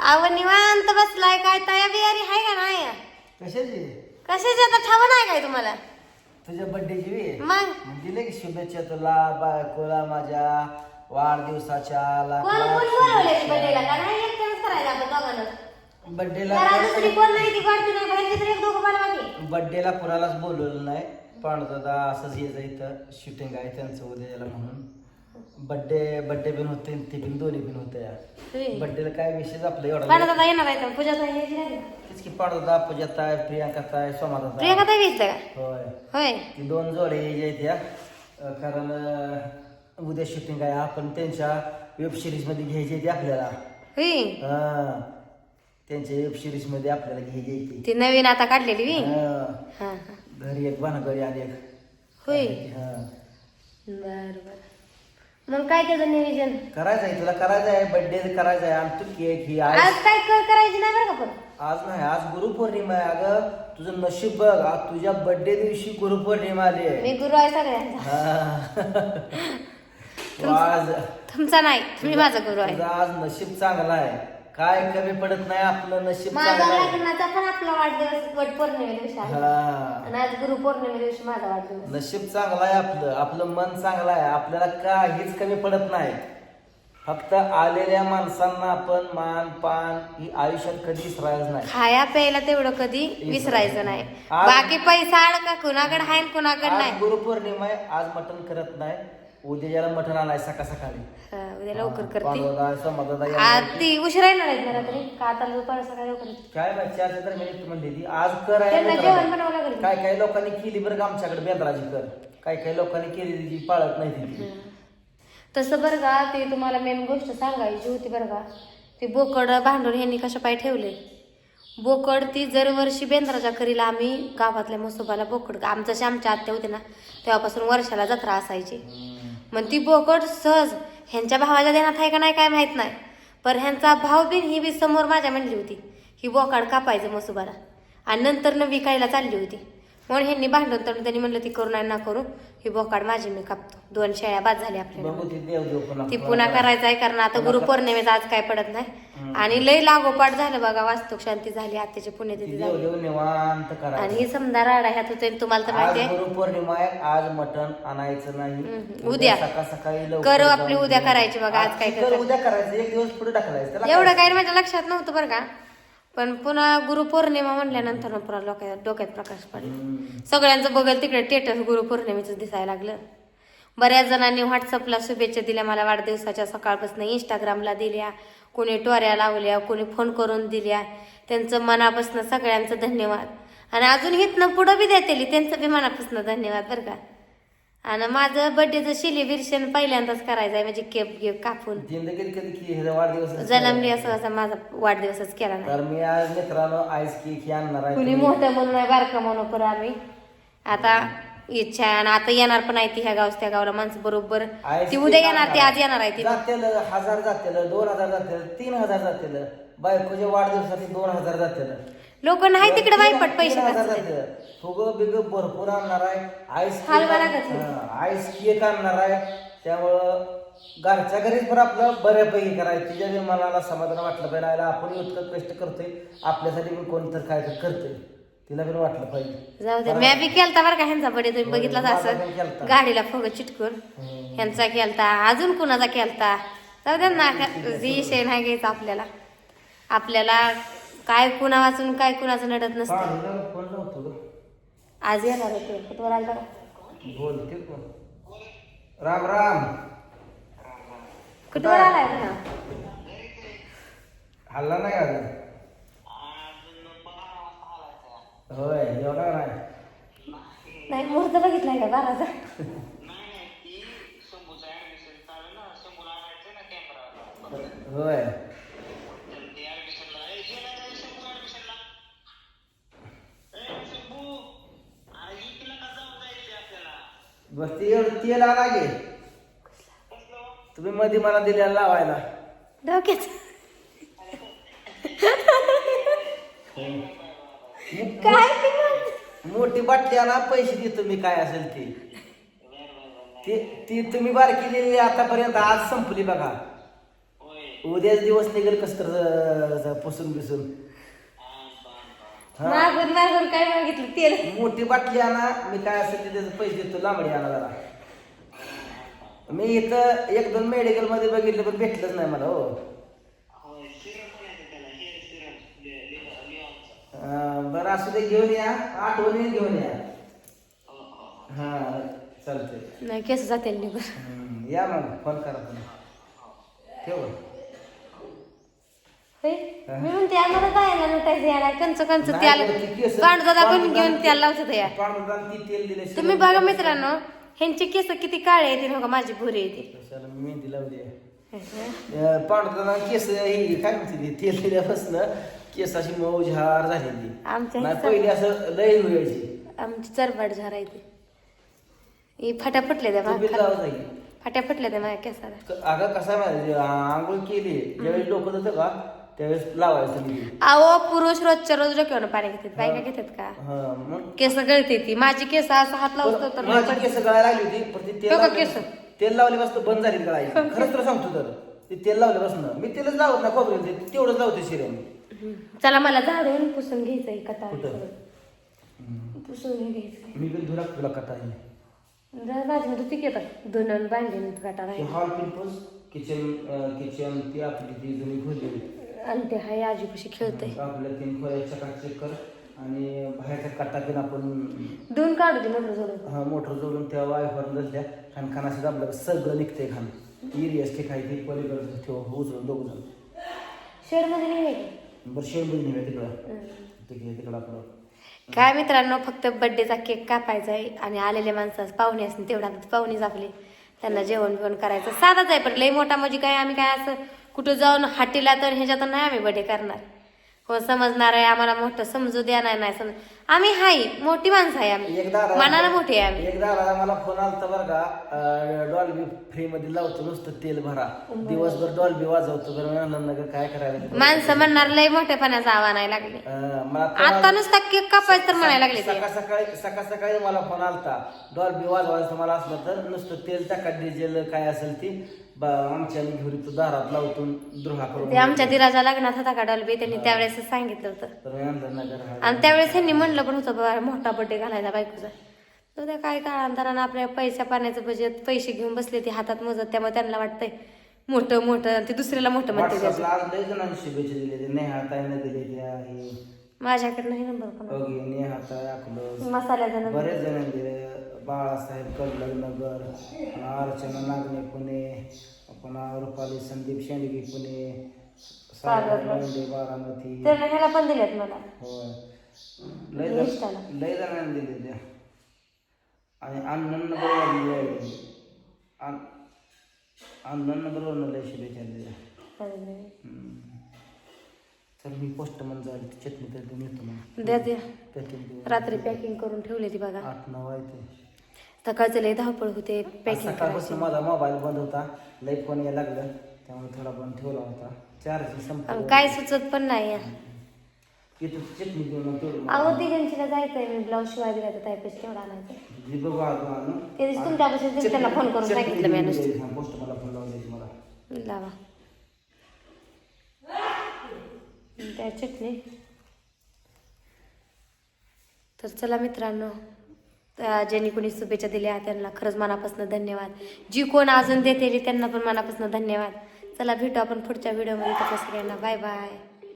अव निवांत बसलाय काय? तया बियारी हाय का नाही? कशाची? कशाची आता ठाव नाही काय तुम्हाला? तुझ्या बर्थडेची वे मग? दिले की शुभेच्छा तुला बायकोला माझ्या वाढदिवसाच्या कोण कोण बोलवलंय बर्थडेला का नाही एकट्यानेच करायला आपण दोघांना. बर्थडेला जरा दुसरी कोण नाही ती काढते नाही बाहेरची तर एक दोघं बोलवा की बर्थडेला कुणालाच बोलवलं नाही. पण दादा असंच यायचं इथं शूटिंग आहे त्यांचं उद्याला म्हणून. बर्थडे बर्थडे पण होते ते पण दोन्ही पण होते. बर्थडेला काय विशेष आपलं एवढा पाण्यात आता येणार आहे तर पूजा ताई यायची नाही का? तेच की पाडदा पूजाता आहे प्रियांका आहे सोमादा प्रियंका ताई घेतलं का? होय. होय. ती दोन जोडे यायचे त्या अं, कारण अं, उद्या शूटिंग आहे. आपण त्यांच्या वेब सिरीजमध्ये घ्यायचे ते आपल्याला. होय. हा. त्यांच्या वेब सिरीजमध्ये आपल्याला घ्यायचे ती. ती नवीन आता काढलेली वी हा. हा हा. घरी एक बनगडी आणि एक. होय. हा. बर बर. मग काय त्याचं नियोजन? करायचं आहे तुला करायचं आहे बर्थडे करायचा आहे तू केक ही आज आज काय क- करायची नाही बरं का पण. आज नाही आज गुरुपौर्णिमा आहे अगं. तुझं नशीब बघ आज तुझ्या बर्थडे दिवशी गुरुपौर्णिमा आली आहे. मी गुरु आहे सगळ्यांचा. हा. तू आज तुमचा नाही तुम्ही माझा गुरु आहे. तुझं आज नशीब चांगला आहे. काय कमी पडत नाही आपलं नशीब माझा चांगलं आहे. लग्नाचा पण आपला वाढदिवस वट पौर्णिमे दिवशी आहे. हा. आणि आज गुरु पौर्णिमे दिवशी माझा वाढदिवस. नशीब चांगलं आहे आपलं आपलं मन चांगलं आहे आपल्याला काहीच कमी पडत नाही. फक्त आलेल्या माणसांना आपण मान पान ही आयुष्यात कधी विसरायचं नाही. खाया प्यायला तेवढं कधी विसरायचं नाही. आज- बाकी पैसा अडका कुणाकडे आहे आणि कुणाकडे आज नाही. गुरुपौर्णिमा आहे आज मटण करत नाही. उद्या ज्याला मटण आणाय सकाळ सकाळी. हा, उद्या लवकर करते. आज ती उशिरा येणार आहेत ना रात्री का आता दुपार सकाळी लवकर येते? काय माहिती म्हणली ती. आज कर आहे त्यांना मित्रांनो. जेवण बनावं लागेल. काय काय लोकांनी केली बरं का आमच्याकडे बेंद्राची कर? काय काय लोकांनी केली जी पाळत नाही ती. तसं बरं का ते तुम्हाला मेन गोष्ट सांगायची होती बरं का. ते बोकड भांडून ह्यांनी कशा पाय ठेवले? बोकड ती दरवर्षी बेंद्राच्या करीला आम्ही गावातल्या मसोबाला बोकड आम जसे आमच्या आत्या होते ना तेव्हापासून वर्षाला जत्रा असायची. मग ती बोकड सहज ह्यांच्या भावाच्या देण्यात आहे का नाही काय माहीत नाही. पर ह्यांचा भाव बिन ही बी समोर माझ्या म्हणली होती. ही बोकाड कापायचं मसुबारा आणि नंतर न विकायला चालली होती. म्हणून ह्यांनी भांडण तर त्यांनी म्हणलं ती करू नाही ना करू. ही बोकाड माझी मी कापतो. दोन शेळ्या बाद झाल्या आपल्याला बघू ती पुन्हा करायचं आहे कारण आता गुरुपौर्णिमेचा आज काय पडत नाही. आणि लय लागोपाठ झालं बघा वास्तुक शांती झाली आत्याची पुण्यतिथी ती देव झाली. देव निवांत आणि ही समजा राडा ह्यात होते तुम्हाला तर माहिती आहे. गुरुपौर्णिमा आहे आज मटण आणायचं नाही. उद्या. सकाळ करू आपली उद्या करायची बघा, आज काय. उद्या करायचं एक दिवस पुढे टाकलायचं त्याला एवढं? काही माझ्या लक्षात नव्हतं बरं का. पण पुन्हा गुरुपौर्णिमा म्हणल्यानंतर पुन्हा डोक्यात डोक्यात प्रकाश पडला. सगळ्यांचं बघेल तिकडे स्टेटस गुरुपौर्णिमेचं दिसायला लागलं. बऱ्याच जणांनी व्हॉट्सअपला शुभेच्छा दिल्या मला वाढदिवसाच्या सकाळपासून इंस्टाग्रामला दिल्या कोणी टोऱ्या लावल्या कोणी फोन करून दिल्या. त्यांचं मनापासून सगळ्यांचं धन्यवाद. आणि अजून हितनं पुढं बी देतेली त्यांचं बी मनापासून धन्यवाद बरं का. आणि माझं बर्थडेचं सेलिब्रेशन पहिल्यांदाच करायचं आहे म्हणजे केक गेक कापून. जिंदगीत कधी की ह्याचा वाढदिवस जन्मली असं असं माझा वाढदिवसच केला नाही. तर मी आज मित्रांनो आईस केक हे आणणार आहे कुणी मोठं म्हणून आहे बारकं म्हणून करू आम्ही. आता इच्छा आहे आणि आता येणार पण आहे ती ह्या गावस त्या गावाला माणसं बरोबर. ती उद्या येणार ती. आज येणार आहे ती. जातेल हजार जातेल दोन हजार जातेल तीन हजार जातेल. बायकोच्या वाढदिवसासाठी दोन हजार जातेल. लोक नाही तिकडे वाईपट पैसे घालतात. फुगं बिग भरपूर आणणार आहे. आईस केक हलवा आण- लागत नाही. आईस केक आणणार आहे. त्यामुळं घरच्या घरीच पण आपलं बऱ्यापैकी करायचं. तिच्या बी मनाला समाधान वाटलं पाहिजे. आयला आपण इतकं कष्ट करतोय. आपल्यासाठी पण कोणतर काय तर करतोय. तिला पण वाटलं पाहिजे. जाऊ दे. मी बी केलता बरं का ह्यांचा बर्थडे तुम्ही बघितलाच माझा असं केलता. गाडीला फुग चिटकून. हम्म. ह्यांचा केलता. अजून कुणाचा केलता? जाऊ दे ना विषय नाही घ्यायचा आपल्याला. आपल्याला काय कुणा वाचून काय कुणाचं नडत नसतं. पाहुण्याला फोन लावतो ग. आज येणार होते कुठवर आलं? बोलते कोण राम राम. कुठवर आलाय ना हल्ला नाही अजून. होय एवढा नाही नाही मुहूर्त बघितलाय का बाराचा? होय. बस ते एवढं तेल आला गे तुम्ही मध्ये मला दिलेला लावायला. डोक्यात काय ते मग? मोठी बाटली आणा पैसे देतो मी काय असेल ते. ती ती तुम्ही बारकी दिलेली आतापर्यंत आज संपली बघा. उद्याच दिवस निघेल कस तर पुसून बिसून. मागून मागून काय मागितलं तेल मोठी बाटली आणा. मी काय असेल ते त्याचे पैसे देतो. लांबडी आणा जरा. मी इथं एक दोन मेडिकलमध्ये बघितलं पण भेटलंच नाही मला हो. अं, बरं असू दे घेऊन या. आठवणी घेऊन या. हा चालतंय. नाही केस जातील निघून. हम्म, या मग. फोन करा तुम्ही ठेव? होय? मी म्हणते आम्हाला जायला नटायचं याला कंच कंच नाही, त्याला ते केस- पांडुदादा घेऊन त्याला लावतात या. पांडुदान ती तेल दिले तुम्ही बघा मित्रांनो ह्यांचे केस किती काळे येते बघा माझी भुरे येते. कशाला मी मेहंदी लावली आहे? केस ही काय म्हणते ती तेल दिल्यापासून केस अशी मऊ झार झालेली. आमच्या नाही ह्याचं- पहिली असं लय व्हायची आमची चरबाट झारा येते ही फाट्या फुटल्या त्या तू बिल माझ्या लावत आहे फाट्या फुटल्या त्या माझ्या केसाला. क- अगं कसं आहे माहिती आहे, आंघोळ केली डोकं होतं का त्यावेळेस लावायचं अहो पुरुष रोजच्या रोज डोक्यावर पाणी घेतात. बायका घेतात का? हा मग? केस गळते ती. माझी केस असं हात लावतो तर लय माझी. केस गळायला लागली होती पण ती तेल बघा लावले- केस. तेल लावल्यापासून बंद झाली गळायची. खरंच तुला सांगतो तर ते तेल लावल्यापासून मी तेलच लावत ना खोबरेल ते तेवढंच लावते शिरेन हम्म. चला मला झाडून पुसून घ्यायचंय कुठं? पुसून घ्यायचंय. मी पण धुरा तुला कथा आहे जरा माझी मध्ये ती येतात दोन बांधले कटाळ ते हॉल पिंपल्स किचन किचन ती आपली ती जुनी खोली. आणि ते हाय आजीपाशी खेळतय. आपल्या तीन खोल्या चकाचक कर आणि बाहेरचा कट्टा घेऊन आपण दोन काढू दे मोटर जोडून. हा मोटर जोडून त्या वायफर धरल्या खान खानाशी दाबलं सगळं निघतंय खान. इरियस ते खायची पलीकडे ठेव उचलून दोघ जण शेडमध्ये नाही आहे बरं शेंबून नेऊया तिकडं. तिकडे तिकडं आपलं. काय मित्रांनो फक्त बर्थडेचा केक कापायचा आहे आणि आलेल्या माणसास पाहुणे असतील तेवढा पाहुणेच आपले. त्यांना जेवण बिवण करायचं. साधाच आहे पण लई मोठा म्हणजे काय आम्ही काय असं कुठं जाऊन हाटीला तर ह्याच्यात नाही आम्ही बर्थडे करणार. हो समजणार आहे आम्हाला मोठं समजू द्या नाही नाही समज आम्ही हाय मोठी माणसं आहे आम्ही. एकदा मनाला मोठी आहे आम्ही. एकदा आला मला फोन आलता बरं का डॉल्बी फ्री मध्ये लावतो नुसतं तेल भरा. दिवसभर डॉल्बी वाजवतो बरं म्हणलं काय करायला माणसं म्हणणार लई मोठेपणाचा आवा नाही लागले. अं, मला फोन आता नुसता केक कापायचं तर म्हणायला लागले ते. सकाळ सकाळी सकाळ सकाळी मला फोन आलता डॉल्बी वाजवायचं मला असलं तर नुसतं तेल टाका डिझेल काय असेल ती आमच्या घरी तो दारात लावतो द्रोहा करून ते आमच्या दिराच्या लग्नात होता का डॉल्बी? त्यांनी त्यावेळेस सांगितलं होतं. तर मी म्हणलं नगर हा. आणि त्यावेळेस त्यांनी म्हणलं पण होतं बाबा मोठा बड्डे घालायचा बायकोचा. तर त्या काय काळांतरानं आपल्या पैशा पाण्याचं बजेट पैसे घेऊन बसले ते हातात मोजत त्यामुळे त्यांना वाटतंय मोठं मोठं आणि ते दुसऱ्याला मोठं म्हणते व्हॉट्सअपला आज लय जणांनी शुभेच्छा दिले ते नेहा ताईने दिले त्या हे माझ्याकडे नाही नंबर पण ओके नेहा ताई अकलूज मसाल्याचा नंबर बरेच जणांनी दिले बाळासाहेब कडलग नगर पुन्हा अर्चना नागणे पुणे पुन्हा रुपाली संदीप शेंडगे पुणे सागर लांडे बारामती. तर ह्याला पण दिलेत मला. होय. लय. जण लय जणांनी दिले त्या आणि अण्णांना बरोबर अण्णांना बरोबर लय शुभेच्छा दिल्या. चल मी पोस्टमन जाईल. चटणी तर देऊन येतो मग. द्या द्या. देऊ रात्री पॅकिंग करून ठेवले ती बघा. आठ नऊ आहे ते. सकाळचं लय धावपळ होते पॅकिंग सकाळपासून माझा मोबाईल बंद होता. लई फोन यायला लागलं. त्यामुळे थोडा बंद ठेवला होता. चार्जिंग संपलं. काय सुचत पण नाही इथं चटणी अहो जायचंय मी ब्लाऊज शिवाय दिला तर ताईपाशी केवढा आणायचा? जी बघू आज आणू. ते दिवशी तुमच्यापाशी दिवशी त्यांना फोन करून सांगितलं मी देऊन नुसतं. द्यायची. पोस्ट मला फोन लावून द्यायची मला. लावा. त्या चटणी. तर चला मित्रांनो ज्यांनी कोणी शुभेच्छा दिल्या त्यांना खरंच मनापासून धन्यवाद. जी कोण अजून देते त्यांना पण मनापासून धन्यवाद. चला भेटू आपण पुढच्या व्हिडिओमध्ये तर सगळ्यांना बाय बाय